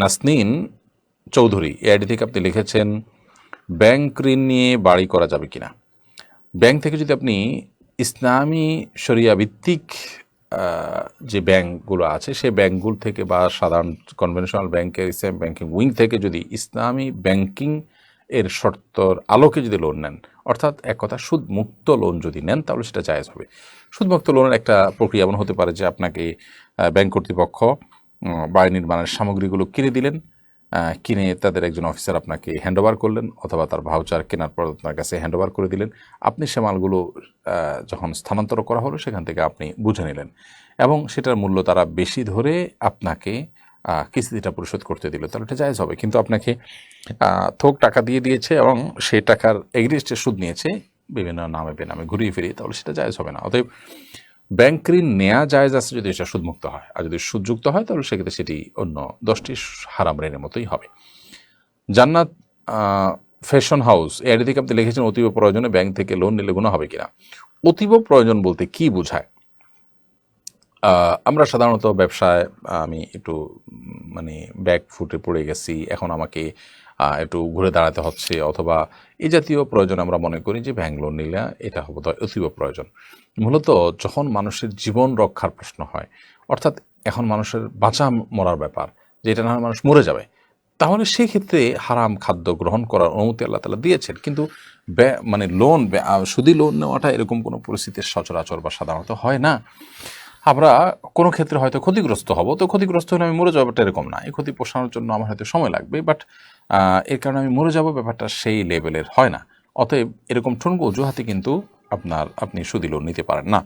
নাসনিন চৌধুরী, এই আইডি থেকে আপনি লিখেছেন, ব্যাংক ঋণ নিয়ে বাড়ি করা যাবে কিনা? ব্যাংক থেকে যদি আপনি ইসলামী শরিয়া ভিত্তিক যে ব্যাংকগুলো আছে সেই ব্যাংকগুলো থেকে বা সাধারণ কনভেনশনাল ব্যাংকের ইসলাম ব্যাংকিং উইং থেকে যদি ইসলামী ব্যাংকিং এর শর্তর আলোকে যদি লোন নেন, অর্থাৎ এক কথা সুদমুক্ত লোন যদি নেন, তাহলে সেটা জায়েজ হবে। সুদমুক্ত লোনের একটা প্রক্রিয়া এমন হতে পারে যে আপনাকে ব্যাংক কর্তৃপক্ষ বাড়ি নির্মাণের সামগ্রীগুলো কিনে দিলেন কিনে তাদের একজন অফিসার আপনাকে হ্যান্ডওভার করলেন অথবা তার ভাউচার কেনার পর আপনার কাছে হ্যান্ডওভার করে দিলেন। আপনি সে মালগুলো যখন স্থানান্তর করা হলো সেখান থেকে আপনি বুঝে নিলেন এবং সেটার মূল্য তারা বেশি ধরে আপনাকে কিস্তিটা পরিশোধ করতে দিল। তাহলে এটা জায়েজ হবে। কিন্তু আপনাকে থোক টাকা দিয়ে দিয়েছে এবং সেই টাকার এগ্রিস্টে সুদ নিয়েছে, বিভিন্ন নামে বেনামে ঘুরিয়ে ফিরিয়ে, তাহলে সেটা জায়েজ হবে না। অতএব ব্যাংক ঋণ নেওয়া জায়েজ আছে যদি এটা সুদমুক্ত হয়। আর যদি সুদযুক্ত হয়, তাহলে সেক্ষেত্রে সেটি অন্য দশটি হারাম ঋণের মতোই হবে। জান্নাত ফ্যাশন হাউস এর থেকে আপনি লিখেছেন অতীব প্রয়োজনে ব্যাংক থেকে লোন নিলে গুণ হবে কিনা? অতীব প্রয়োজন বলতে কি বোঝায়? আমরা সাধারণত ব্যবসায়, আমি একটু মানে ব্যাক ফুটে পড়ে গেছি। এখন আমাকে একটু ঘুরে দাঁড়াতে হচ্ছে, অথবা এই জাতীয় প্রয়োজন আমরা মনে করি যে ব্যাংক লোন নিলে এটা হবে অতীব প্রয়োজন। মূলত যখন মানুষের জীবন রক্ষার প্রশ্ন হয়, অর্থাৎ এখন মানুষের বাঁচা মরার ব্যাপার, যে এটা না হয় মানুষ মরে যাবে, তাহলে সেক্ষেত্রে হারাম খাদ্য গ্রহণ করার অনুমতি আল্লাহ তালা দিয়েছেন। কিন্তু মানে লোন সুদি লোন নেওয়াটা এরকম কোনো পরিস্থিতির সচরাচর বা সাধারণত হয় না। আমরা কোনো ক্ষেত্রে হয়তো ক্ষতিগ্রস্ত হব। তো ক্ষতিগ্রস্ত হলে আমি মরে যাব ব্যাপারটা এরকম না। এই ক্ষতি পোষানোর জন্য আমার হয়তো সময় লাগবে বাট এর কারণে আমি মরে যাব ব্যাপারটা সেই লেভেলের হয় না। অতএব এরকম ঠুনকো অজুহাতে কিন্তু আপনার, আপনি সুদি লোন নিতে পারেন না।